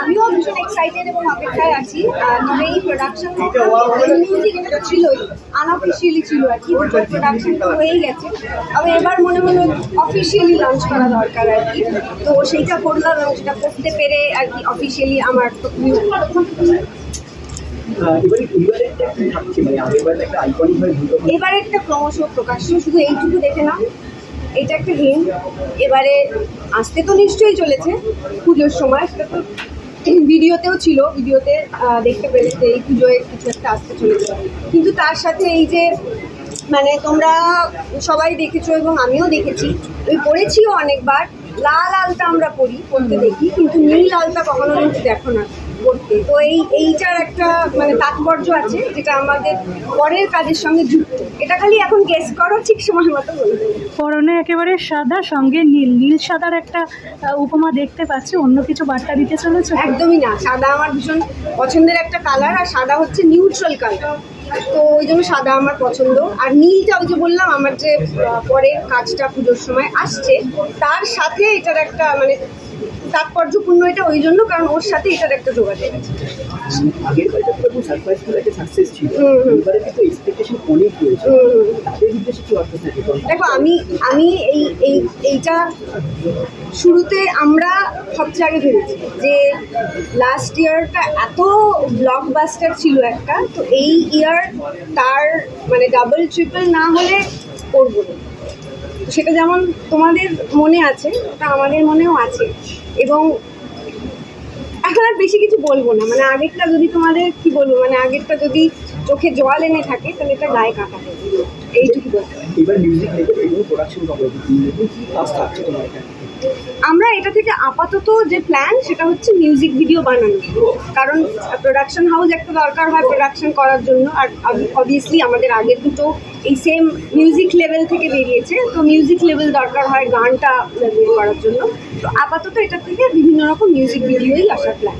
আমিও ভীষণ এক্সাইটেড এবং অপেক্ষায় আছি। তবে এই প্রোডাকশন মিউজিক এটা ছিলই আনঅফিসিয়ালি ছিল আর কি প্রোডাকশন হয়েই গেছে। তবে এবার মনে হলো অফিসিয়ালি লঞ্চ করা দরকার আর কি। তো সেইটা করলাম এবং সেটা করতে পেরে আর কি অফিসিয়ালি আমার এবারে মানে এবারে একটা ক্রমশ প্রকাশ্য শুধু এইটুকু দেখে নাও। এটা একটা হিন্ট এবারে আসতে তো নিশ্চয়ই চলেছে পুজোর সময়। সেটা তো ভিডিওতেও ছিল, ভিডিওতে দেখতে পেলে এই পুজোয় কিছু একটা আসতে চলেছে। কিন্তু তার সাথে এই যে মানে তোমরা সবাই দেখেছ এবং আমিও দেখেছি, ওই পড়েছিও অনেকবার। লাল আলতা আমরা পড়ি, পড়তে দেখি, কিন্তু নীল আলতা কখনো কিন্তু দেখো না। পড়তে তো এই এইটার একটা মানে তাৎপর্য আছে যেটা আমাদের পরের কাজের সঙ্গে যুক্ত। এটা খালি এখন গেস করো ঠিক সময় মতো বলে পরনে একেবারে সাদা সঙ্গে নীল নীল সাদার একটা উপমা দেখতে পাচ্ছি অন্য কিছু বার্তা দিতে চলেছে? একদমই না সাদা আমার ভীষণ পছন্দের একটা কালার আর সাদা হচ্ছে নিউট্রাল কালার তো ওই জন্য সাদা আমার পছন্দ। আর নীলটা ওই যে বললাম আমার যে পরের কাজটা পুজোর সময় আসছে তার সাথে এটার একটা মানে তাৎপর্যপূর্ণ এটা ওই জন্য কারণ ওর সাথে এটার একটা যোগাযোগ আছে। আগের বারটা তো খুব সারপ্রাইজফুল একটা সাকসেস ছিল। হুম, হুম। এবারে কিন্তু এক্সপেকটেশন অনেক রয়েছে। হুম। তাদের উদ্দেশ্যে কি অর্থ থাকে? দেখো আমি আমি এই এই এইটা শুরুতে আমরা সবচেয়ে আগে ভেবেছি যে লাস্ট ইয়ারটা এত ব্লকবাস্টার ছিল একটা তো এই ইয়ার তার মানে ডাবল ট্রিপল না হলে করব না। সেটা যেমন তোমাদের মনে আছে তা আমাদের মনেও আছে। এবং এখন আর বেশি কিছু বলব না। মানে আগেরটা যদি তোমাদের, কি বলব মানে আগেরটা যদি চোখে জল এনে থাকে তাহলে এটা গায়ে কাটা এইটুকু এবার মিউজিক প্রোডাকশন আমরা এটা থেকে আপাতত যে প্ল্যান সেটা হচ্ছে মিউজিক ভিডিও বানানো। কারণ প্রোডাকশন হাউস একটা দরকার হয় প্রোডাকশন করার জন্য। আর অবভিয়াসলি আমাদের আগের দুটো এই সেম মিউজিক লেভেল থেকে বেরিয়েছে। তো মিউজিক লেভেল দরকার হয় গানটা করার জন্য। তো আপাতত এটা থেকে বিভিন্ন রকম মিউজিক ভিডিওই আসার প্ল্যান